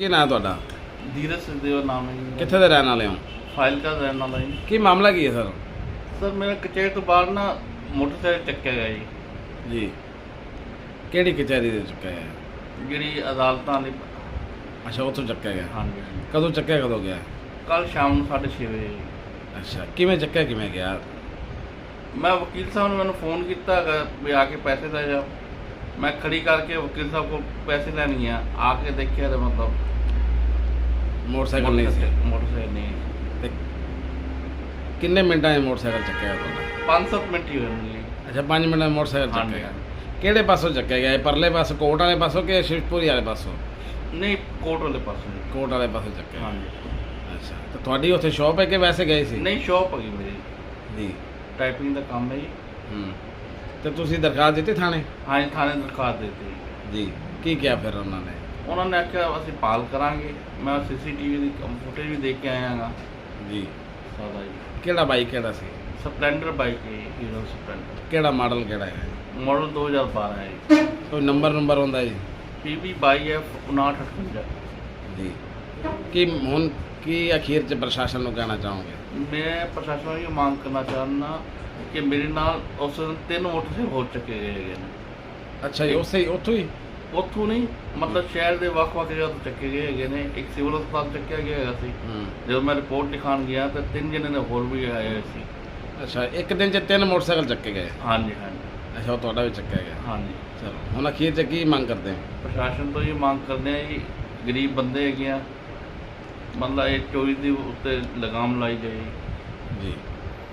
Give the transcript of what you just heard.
ਕੀ ਨਾਂ ਤੁਹਾਡਾ? ਧੀਰਜ ਸੁਖਦੇਵ ਨਾਮ ਹੈ ਜੀ। ਕਿੱਥੇ ਦੇ ਰਹਿਣ ਵਾਲੇ ਹੋ? ਫਾਈਲ ਕਾ ਰਹਿਣ ਵਾਲਾ ਜੀ। ਕੀ ਮਾਮਲਾ ਕੀ ਹੈ ਸਰ? ਸਰ ਮੇਰਾ ਕਚਹਿਰੀ ਤੋਂ ਬਾਹਰ ਨਾ ਮੋਟਰਸਾਈਕਲ ਚੱਕਿਆ ਗਿਆ ਜੀ। ਜੀ। ਕਿਹੜੀ ਕਚਹਿਰੀ ਦੇ ਚੁੱਕਿਆ ਹੈ ਜਿਹੜੀ ਅਦਾਲਤਾਂ ਦੀ ਅੱਛਾ ਉੱਥੋਂ ਚੱਕਿਆ ਗਿਆ। ਹਾਂਜੀ ਕਦੋਂ ਚੱਕਿਆ ਕਦੋਂ ਗਿਆ? ਕੱਲ ਸ਼ਾਮ ਨੂੰ 6:30 ਵਜੇ ਜੀ। ਅੱਛਾ ਕਿਵੇਂ ਚੱਕਿਆ ਕਿਵੇਂ ਗਿਆ? ਮੈਂ ਵਕੀਲ ਸਾਹਿਬ ਨੇ ਮੈਨੂੰ ਫੋਨ ਕੀਤਾ ਹੈਗਾ ਵੀ ਆ ਕੇ ਪੈਸੇ ਲੈ ਜਾ ਮੈਂ ਖੜੀ ਕਰਕੇ ਵਕੀਲ ਸਾਹਿਬ ਕੋਲ ਪੈਸੇ ਲੈਣੀ ਆ। ਆ ਕੇ ਦੇਖਿਆ ਤਾਂ ਮਤਲਬ ਮੋਟਰਸਾਈਕਲ ਨਹੀਂ ਸੀ। ਮੋਟਰਸਾਈਕਲ ਨਹੀਂ ਤੇ ਕਿੰਨੇ ਮਿੰਟਾਂ 'ਚ ਮੋਟਰਸਾਈਕਲ ਚੱਕਿਆ ਤੁਹਾਡਾ 5-7 ਮਿੰਟ ਹੀ ਹੋਏ ਅੱਛਾ 5 ਮਿੰਟਾਂ 'ਚ ਮੋਟਰਸਾਈਕਲ ਹਾਂਜੀ। ਚੱਕਿਆ ਕਿਹੜੇ ਪਾਸੋਂ ਚੱਕਿਆ ਗਿਆ? ਇਹ ਪਰਲੇ ਪਾਸੋਂ ਕੋਟ ਵਾਲੇ ਪਾਸੋਂ ਕਿ ਸ਼ਿਵਪੁਰੀ ਵਾਲੇ ਪਾਸੋਂ? ਨਹੀਂ ਕੋਟ ਵਾਲੇ ਪਾਸੇ ਜੀ। ਕੋਟ ਵਾਲੇ ਪਾਸੋਂ ਚੱਕਿਆ। ਹਾਂਜੀ। ਅੱਛਾ ਤੇ ਤੁਹਾਡੀ ਉੱਥੇ ਸ਼ਾਪ ਹੈ ਕਿ ਵੈਸੇ ਗਏ ਸੀ? ਨਹੀਂ ਸ਼ੌਪ ਹੈਗੀ ਮੇਰੀ। ਜੀ। ਟਾਈਪਿੰਗ ਦਾ ਕੰਮ ਹੈ ਜੀ। ਹੂੰ। ਤੇ ਤੁਸੀਂ ਦਰਖਾਸਤ ਦਿੱਤੀ ਥਾਣੇ? ਹਾਂਜੀ ਥਾਣੇ ਦਰਖਾਸਤ ਦਿੱਤੀ। ਜੀ ਕੀ ਕਿਹਾ ਫਿਰ ਉਹਨਾਂ ਨੇ? ਉਹਨਾਂ ਨੇ ਆਖਿਆ ਅਸੀਂ ਪਾਲ ਕਰਾਂਗੇ। ਮੈਂ ਸੀਸੀਟੀਵੀ ਦੀ ਫੁਟੇਜ ਵੀ ਦੇਖ ਕੇ ਆਇਆ ਹਾਂ ਜੀ। ਸਾਦਾ ਜੀ। ਕਿਹੜਾ ਬਾਈਕ ਕਿਹੜਾ ਸੀ? ਸਪਲੈਂਡਰ ਬਾਈਕ ਹੈ ਹੀਰੋ ਸਪਲੈਂਡਰ। ਕਿਹੜਾ ਮਾਡਲ ਕਿਹੜਾ ਹੈ? ਮਾਡਲ 2012 ਹੈ ਜੀ। ਕੋਈ ਨੰਬਰ ਨੰਬਰ ਹੁੰਦਾ ਜੀ? PB 22F 5958 ਜੀ। ਕੀ ਹੁਣ ਕੀ ਅਖੀਰ ਚ ਪ੍ਰਸ਼ਾਸਨ ਨੂੰ ਕਹਿਣਾ ਚਾਹੋਗੇ? ਮੈਂ ਪ੍ਰਸ਼ਾਸਨ ਨੂੰ ਇਹ ਮੰਗ ਕਰਨਾ ਚਾਹੁੰਦਾ ਕਿ ਮੇਰੇ ਨਾਲ ਉਸ ਦਿਨ ਤਿੰਨ ਮੋਟਰਸਾਈਕਲ ਹੋ ਚੁੱਕੇ ਗਏ ਹੈਗੇ ਨੇ। ਅੱਛਾ ਜੀ ਉਸੇ ਹੀ ਉੱਥੋਂ ਹੀ? ਉੱਥੋਂ ਨਹੀਂ ਮਤਲਬ ਸ਼ਹਿਰ ਦੇ ਵੱਖ-ਵੱਖ ਜਗ੍ਹਾ ਤੋਂ ਚੱਕੇ ਗਏ ਹੈਗੇ ਨੇ। ਇੱਕ ਸਿਵਲ ਹਸਪਤਾਲ ਚੱਕਿਆ ਗਿਆ ਹੈਗਾ ਸੀ। ਹੂੰ। ਜਦੋਂ ਮੈਂ ਰਿਪੋਰਟ ਲਿਖਾਉਣ ਗਿਆ ਤਾਂ ਤਿੰਨ ਜਣੇ ਨੇ ਹੋਰ ਵੀ ਆਏ ਹੋਏ ਸੀ। ਅੱਛਾ ਇੱਕ ਦਿਨ ਚ ਤਿੰਨ ਮੋਟਰਸਾਈਕਲ ਚੱਕੇ ਗਏ? ਹਾਂਜੀ ਹਾਂਜੀ। ਅੱਛਾ ਉਹ ਤੁਹਾਡਾ ਵੀ ਚੱਕਿਆ ਗਿਆ। ਹਾਂਜੀ। ਚਲੋ ਹੁਣ ਅਖੀਰ ਚ ਕੀ ਮੰਗ ਕਰਦੇ ਹੋ? ਪ੍ਰਸ਼ਾਸਨ ਤੋਂ ਇਹ ਮੰਗ ਕਰਦੇ ਆ ਜੀ ਗਰੀਬ ਬੰਦੇ ਹੈਗੇ ਆ ਮਤਲਬ ਇਹ ਚੋਰੀ ਦੇ ਉੱਤੇ ਲਗਾਮ ਲਾਈ ਜਾਏ। ਜੀ।